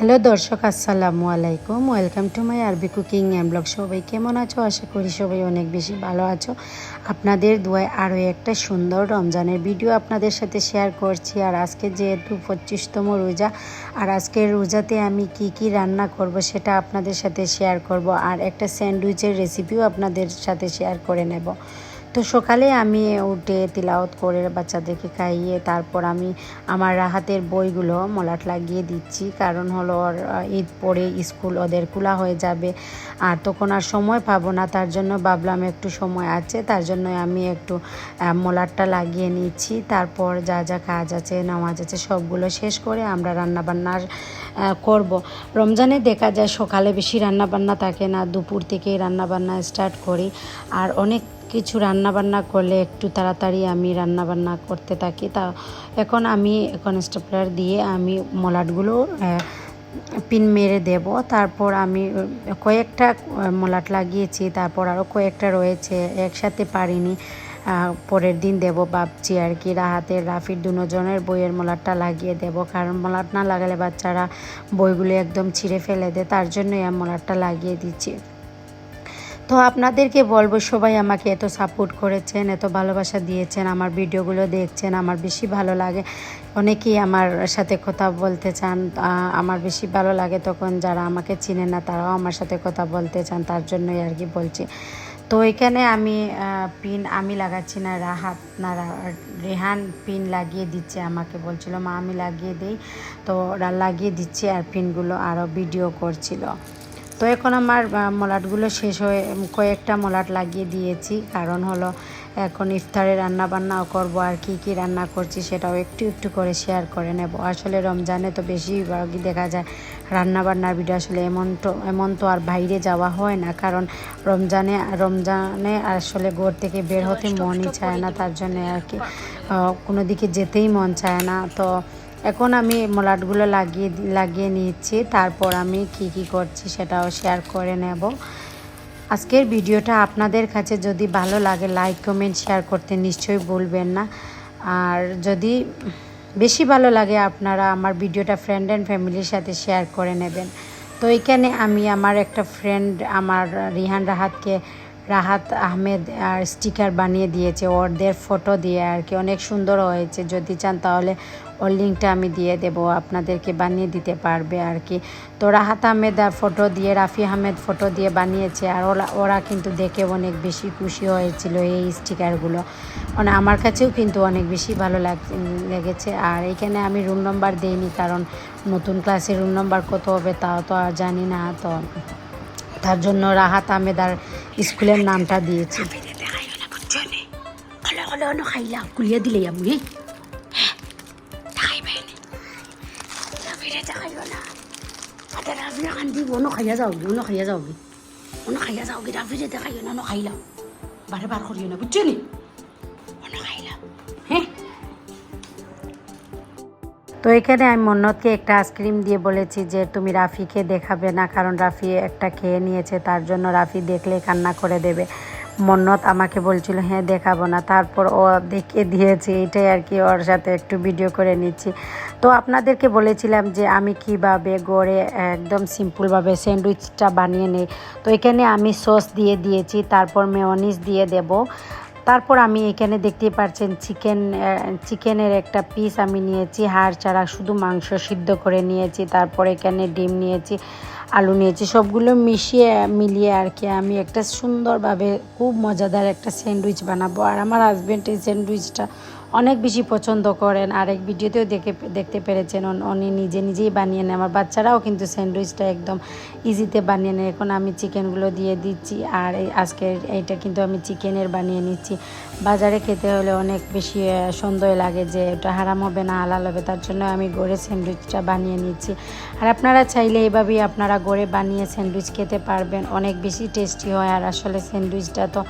Hello দর্শক, আসসালামু আলাইকুম। ওয়েলকাম টু মাই আরবি কুকিং অ্যান্ড ব্লগ সবাই কেমন আছো? আশা করি সবাই অনেক বেশি ভালো আছো। আপনাদের দুয়ায় আরও একটা সুন্দর রমজানের ভিডিও আপনাদের সাথে শেয়ার করছি। আর আজকে যেহেতু পঁচিশতম রোজা, আর আজকের রোজাতে আমি কি কি রান্না করব সেটা আপনাদের সাথে শেয়ার করব। আর একটা স্যান্ডউইচের রেসিপিও আপনাদের সাথে শেয়ার করে নেব। তো সকালে আমি উঠে তিলাওত করে বাচ্চাদেরকে খাইয়ে তারপর আমি আমার রাহাতের বইগুলো মলাট লাগিয়ে দিচ্ছি। কারণ হলো ওর ঈদ পরে স্কুল ওদের খোলা হয়ে যাবে। আর তখন আর সময় পাবো না, তার জন্য ভাবলাম একটু সময় আছে, তার জন্য আমি একটু মলাটটা লাগিয়ে নিচ্ছি। তারপর যা যা কাজ আছে, নামাজ আছে, সবগুলো শেষ করে আমরা রান্নাবান্নার করব। রমজানে দেখা যায় সকালে বেশি রান্নাবান্না থাকে না, দুপুর থেকেই রান্নাবান্না স্টার্ট করি। আর অনেক কিছু রান্না বান্না করলে একটু তাড়াতাড়ি আমি রান্না বান্না করতে থাকি। তা এখন আমি এখন স্টেপলার দিয়ে আমি মলাটগুলো পিন মেরে দেব। তারপর আমি কয়েকটা মলাট লাগিয়েছি, তারপর আরও কয়েকটা রয়েছে, একসাথে পারিনি। পরের দিন দেব, ভাবছি আর কি রাহাতের রাফির দুজনের বইয়ের মলাটটা লাগিয়ে দেব। কারণ মলাট না লাগালে বাচ্চারা বইগুলো একদম ছিঁড়ে ফেলে দেয়, তার জন্যই আমি মলাটটা লাগিয়ে দিচ্ছি। তো আপনাদেরকে বলব, সবাই আমাকে এত সাপোর্ট করেছেন, এত ভালোবাসা দিয়েছেন, আমার ভিডিওগুলো দেখছেন, আমার বেশি ভালো লাগে। অনেকেই আমার সাথে কথা বলতে চান আমার বেশি ভালো লাগে তখন যারা আমাকে চিনে না, তারাও আমার সাথে কথা বলতে চান, তার জন্যই আর কি বলছি। তো এখানে আমি পিন আমি লাগাচ্ছি না, রাহাত না রেহান পিন লাগিয়ে দিচ্ছে আমাকে, বলছিল, মা, আমি লাগিয়ে দিই। তো ওরা লাগিয়ে দিচ্ছে আর পিনগুলো আরও ভিডিও করছিল। তো এখন আমার মলাটগুলো শেষ হয়ে, কয়েকটা মলাট লাগিয়ে দিয়েছি। কারণ হলো, এখন ইফতারে রান্না বান্নাও করব আর কি কি রান্না করছি সেটাও একটু একটু করে শেয়ার করে নেব। আসলে রমজানে তো বেশিরভাগই দেখা যায় রান্না বান্নার ভিডিও আসলে এমন তো এমন তো আর বাইরে যাওয়া হয় না। কারণ রমজানে রমজানে আসলে ঘর থেকে বের হতে মনই চায় না, তার জন্য আর কি কোনো দিকে যেতেই মন চায় না। তো এখন আমি মলাটগুলো লাগিয়ে লাগিয়ে নিচ্ছি তারপর আমি কি কি করছি সেটাও শেয়ার করে নেব। আজকের ভিডিওটা আপনাদের কাছে যদি ভালো লাগে লাইক কমেন্ট শেয়ার করতে নিশ্চয়ই বলবেন না। আর যদি বেশি ভালো লাগে, আপনারা আমার ভিডিওটা ফ্রেন্ড অ্যান্ড ফ্যামিলির সাথে শেয়ার করে নেবেন। তো এখানে আমি আমার একটা ফ্রেন্ড আমার রিহান রাহাতকে, রাহাত আহমেদ আর স্টিকার বানিয়ে দিয়েছে। ওরদের ফটো দিয়ে আর কি। অনেক সুন্দর হয়েছে। যদি চান তাহলে ওর লিঙ্কটা আমি দিয়ে দেব আপনাদেরকে বানিয়ে দিতে পারবে আর কি তো রাহাত আহমেদ ফটো দিয়ে রাফি আহমেদ ফটো দিয়ে বানিয়েছে আর ওরা ওরা কিন্তু দেখে অনেক বেশি খুশি হয়েছিল এই স্টিকারগুলো মানে আমার কাছেও কিন্তু অনেক বেশি ভালো লাগ লেগেছে আর এখানে আমি রুম নম্বর দিইনি কারণ নতুন ক্লাসে রুম নম্বর কত হবে তাও তো আর জানি না তো তার জন্য রাহাত আহমেদ আর স্কুলের নামটা দিয়েছি খাইলা কুলিয়া দিলে আমি রাফিরা খান্দি খাইয়া যাওগি অন্য খাইয়া যাওগি অন্য খাইয়া যাওগি রাফিরে দেখাইও না অন্য খাইলাম বারে বার করিও না বুঝছ নি খাইলাম হ্যাঁ তো এখানে আমি মন্নতকে একটা আইসক্রিম দিয়ে বলেছি যে তুমি রাফিকে দেখাবে না, কারণ রাফি একটা খেয়ে নিয়েছে, তার জন্য রাফি দেখলে কান্না করে দেবে। মন্নত আমাকে বলছিল হ্যাঁ দেখাবো না। তারপর ও দেখে দিয়েছে, এটাই আর কি ওর সাথে একটু ভিডিও করে নিচ্ছি। তো আপনাদেরকে বলেছিলাম যে আমি কীভাবে গড়ে একদম সিম্পলভাবে স্যান্ডউইচটা বানিয়ে নেই। তো এখানে আমি সস দিয়ে দিয়েছি, তারপর মেয়নিস দিয়ে দেব। তারপর আমি এখানে দেখতে পাচ্ছেন চিকেন চিকেনের একটা পিস আমি নিয়েছি, হাড় ছাড়া শুধু মাংস সিদ্ধ করে নিয়েছি, তারপর এখানে ডিম নিয়েছি, আলু নিয়েছি, সবগুলো মিশিয়ে, মিলিয়ে আর কি আমি একটা সুন্দরভাবে খুব মজাদার একটা স্যান্ডউইচ বানাবো। আর আমার হাজব্যান্ড এই স্যান্ডউইচটা অনেক বেশি পছন্দ করেন। আর এক ভিডিওতেও দেখে, দেখতে পেরেছেন। উনি নিজে নিজেই বানিয়ে নেন আমার বাচ্চারাও কিন্তু স্যান্ডউইচটা একদম ইজিতে বানিয়ে নেয়। এখন আমি চিকেনগুলো দিয়ে দিচ্ছি। আর আজকের এইটা কিন্তু আমি চিকেনের বানিয়ে নিচ্ছি। বাজারে খেতে হলে অনেক বেশি সন্দেহ লাগে যে এটা হারাম হবে না, হালাল হবে। তার জন্য আমি গড়ে স্যান্ডউইচটা বানিয়ে নিচ্ছি। আর আপনারা চাইলে এইভাবেই আপনারা গড়ে বানিয়ে স্যান্ডউইচ খেতে পারবেন। অনেক বেশি টেস্টি হয় আর আসলে স্যান্ডউইচটা তো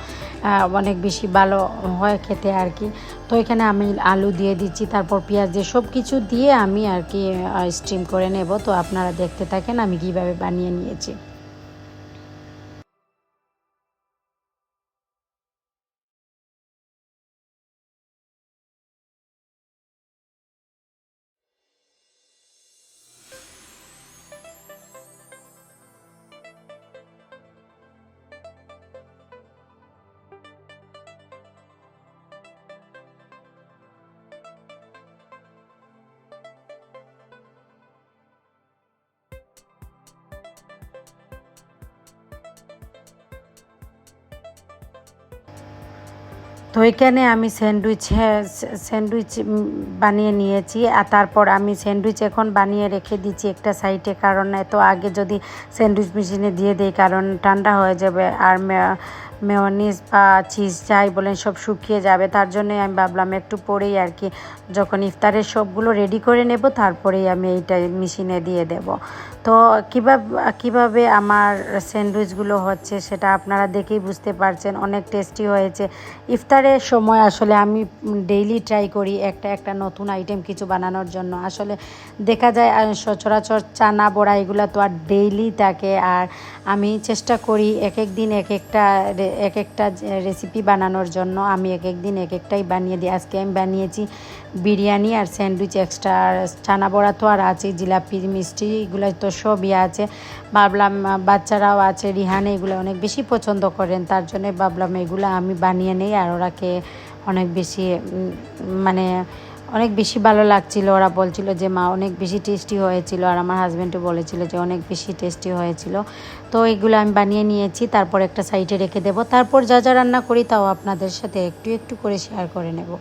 অনেক বেশি ভালো হয় খেতে আর কি। তো এখানে আমি আলু দিয়ে দিচ্ছি, তারপর পেঁয়াজ দিয়ে সব কিছু দিয়ে আমি আর কি স্টিম করে নেব। তো আপনারা দেখতে থাকেন আমি কীভাবে বানিয়ে নিয়েছি। তো এখানে আমি স্যান্ডউইচ হ্যাঁ, স্যান্ডউইচ বানিয়ে নিয়েছি আর তারপর আমি স্যান্ডউইচ এখন বানিয়ে রেখে দিচ্ছি একটা সাইডে কারণ এত আগে যদি স্যান্ডউইচ মেশিনে দিয়ে দেই কারণ ঠান্ডা হয়ে যাবে আর মেয়নিজ বা চিজ যাই বলেন, সব শুকিয়ে যাবে। তার জন্যই আমি ভাবলাম একটু পরেই আর কি, যখন ইফতারের সবগুলো রেডি করে নেব, তারপরেই আমি এইটা মেশিনে দিয়ে দেব। তো কীভাবে কীভাবে আমার স্যান্ডউইচগুলো হচ্ছে সেটা আপনারা দেখেই বুঝতে পারছেন, অনেক টেস্টি হয়েছে। ইফতারের সময় আসলে আমি ডেইলি ট্রাই করি একটা একটা নতুন আইটেম কিছু বানানোর জন্য। আসলে দেখা যায় সচরাচর চানা বড়া এগুলো তো আর ডেইলি থাকে, আর আমি চেষ্টা করি এক এক দিন এক একটা এক একটা রেসিপি বানানোর জন্য আমি এক এক দিন এক একটাই বানিয়ে দিই। আজকে আমি বানিয়েছি বিরিয়ানি আর স্যান্ডউইচ এক্সট্রা। আর ছানা বড়া তো আর আছে, জিলাপি, মিষ্টি, এগুলো তো সবই আছে। ভাবলাম বাচ্চারাও আছে, রিহানে এগুলো অনেক বেশি পছন্দ করেন, তার জন্য ভাবলাম এগুলো আমি বানিয়ে নেই আর ওরাকে অনেক বেশি মানে অনেক বেশি ভালো লাগছিল। ওরা বলছিল যে, মা, অনেক বেশি টেস্টি হয়েছিল। আর আমার হাজব্যান্ডও বলেছিল যে, অনেক বেশি টেস্টি হয়েছিল। তো এগুলো আমি বানিয়ে নিয়েছি। তারপর একটা সাইডে রেখে দেব। তারপর যা যা রান্না করি, তাও আপনাদের সাথে একটু একটু করে শেয়ার করে নেব।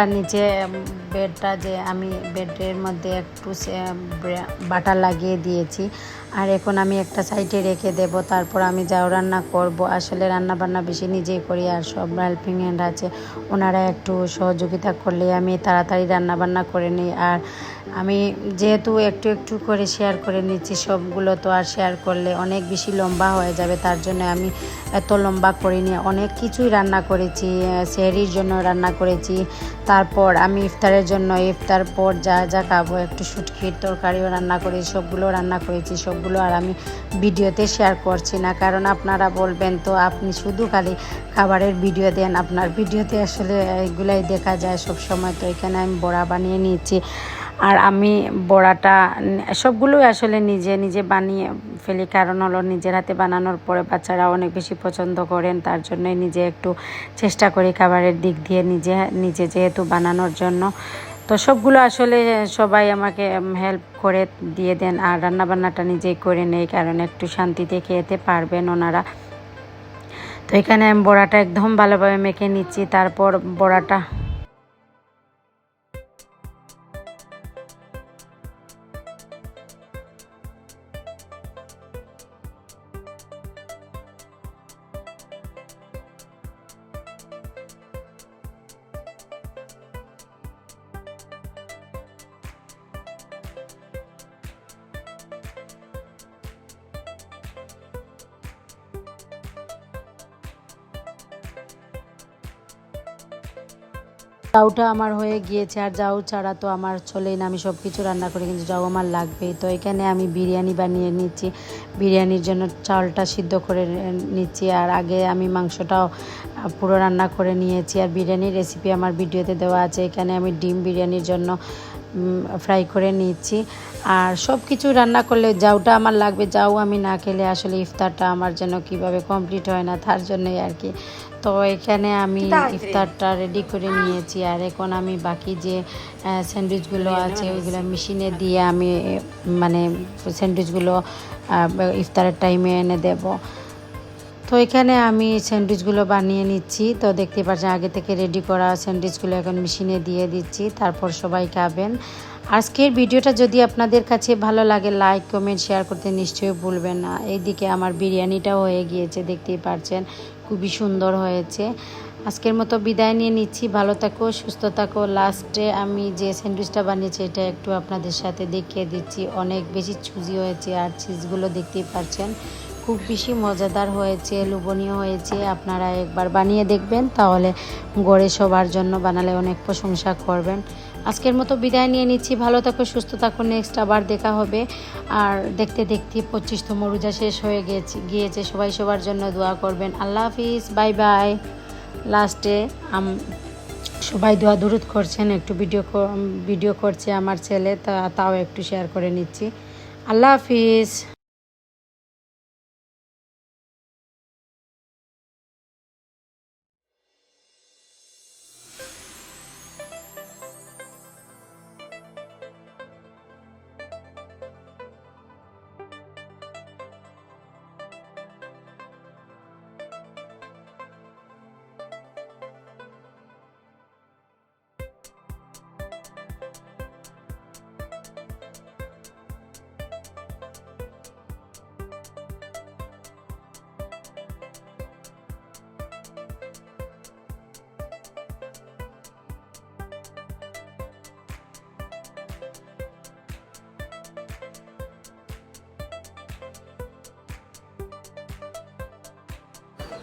আর নিচে বেডটা যে আমি বেডের মধ্যে একটু বাটা লাগিয়ে দিয়েছি। আর এখন আমি একটা সাইডে রেখে দেব, তারপর আমি যাও রান্না করব। আসলে রান্না বান্না বেশি নিজেই করি আর সব হেল্পিং হ্যান্ড আছে। ওনারা একটু সহযোগিতা করলে আমি তাড়াতাড়ি রান্না বান্না করে নিই। আর আমি যেহেতু একটু একটু করে শেয়ার করে নিচ্ছি, সবগুলো তো আর শেয়ার করলে অনেক বেশি লম্বা হয়ে যাবে, তার জন্য আমি এত লম্বা করিনি। অনেক কিছুই রান্না করেছি, সেহরির জন্য রান্না করেছি, তারপর আমি ইফতারের জন্য, ইফতার পর যা যা খাব, একটু শুটকির তরকারিও রান্না করি, সবগুলো রান্না করেছি, সবগুলো আর আমি ভিডিওতে শেয়ার করছি না। কারণ আপনারা বলবেন, তো আপনি শুধু খালি খাবারের ভিডিও দেন, আপনার ভিডিওতে আসলে এগুলাই দেখা যায় সব সময় তো এখানে আমি বড়া বানিয়ে নিয়েছি। আর আমি বড়াটা, সবগুলোই আসলে নিজে নিজে বানিয়ে ফেলি। কারণ হলো নিজের হাতে বানানোর পরে বাচ্চারা অনেক বেশি পছন্দ করেন, তার জন্যই নিজে একটু চেষ্টা করি খাবারের দিক দিয়ে নিজে নিজে যেহেতু বানানোর জন্য। তো সবগুলো আসলে সবাই আমাকে হেল্প করে দিয়ে দেন। আর রান্নাবান্নাটা নিজেই করে নেই, কারণ একটু শান্তিতে খেতে পারবেন ওনারা। তো এখানে আমি বড়াটা একদম ভালোভাবে মেখে নিচ্ছি। তারপর বড়াটা জাউটা আমার হয়ে গিয়েছে আর জাউ ছাড়া তো আমার চলেই না, আমি সব কিছু রান্না করি, কিন্তু জাউ আমার লাগবেই। তো এখানে আমি বিরিয়ানি বানিয়ে নিচ্ছি, বিরিয়ানির জন্য চালটা সিদ্ধ করে নিচ্ছি, আর আগে আমি মাংসটাও পুরো রান্না করে নিয়েছি, আর বিরিয়ানির রেসিপি আমার ভিডিওতে দেওয়া আছে, এখানে আমি ডিম বিরিয়ানির জন্য ফ্রাই করে নিচ্ছি, আর সব কিছু রান্না করলে জাউটা আমার লাগবে, যাও আমি না খেলে আসলে ইফতারটা আমার যেন কীভাবে কমপ্লিট হয় না, তার জন্যই আর কি। তো এখানে আমি ইফতারটা রেডি করে নিয়েছি। আর এখন আমি বাকি যে স্যান্ডউইচগুলো আছে ওইগুলো মেশিনে দিয়ে আমি মানে স্যান্ডউইচগুলো ইফতারের টাইমে এনে দেবো। তো এখানে আমি স্যান্ডউইচগুলো বানিয়ে নিচ্ছি। তো দেখতে পাচ্ছেন আগে থেকে রেডি করা স্যান্ডউইচগুলো এখন মেশিনে দিয়ে দিচ্ছি। তারপর সবাই খাবেন। আজকের ভিডিওটা যদি আপনাদের কাছে ভালো লাগে লাইক কমেন্ট শেয়ার করতে নিশ্চয়ই ভুলবেন না। এইদিকে আমার বিরিয়ানিটাও হয়ে গিয়েছে দেখতেই পাচ্ছেন খুবই সুন্দর হয়েছে। আজকের মতো বিদায় নিয়ে নিচ্ছি। ভালো থাকো, সুস্থ থাকো। লাস্টে আমি যে স্যান্ডউইচটা বানিয়েছি, এটা একটু আপনাদের সাথে দেখিয়ে দিচ্ছি। অনেক বেশি চুজি হয়েছে আর চিজগুলো দেখতেই পাচ্ছেন। খুব বেশি মজাদার হয়েছে, লোভনীয় হয়েছে। আপনারা একবার বানিয়ে দেখবেন, তাহলে গড়ে সবার জন্য বানালে অনেক প্রশংসা করবেন। আজকের মতো বিদায় নিয়ে নিচ্ছি। ভালো থাকো, সুস্থ থাকো। নেক্সট আবার দেখা হবে। আর দেখতে দেখতে পঁচিশতম রোজা শেষ হয়ে গেছে গিয়েছে। সবাই সবার জন্য দোয়া করবেন। আল্লাহ হাফিজ। Bye bye. লাস্টে আম সবাই দোয়া দূরত করছেন। একটু ভিডিও ভিডিও করছে আমার ছেলে, তা তাও একটু শেয়ার করে নিচ্ছি। আল্লাহ হাফিজ।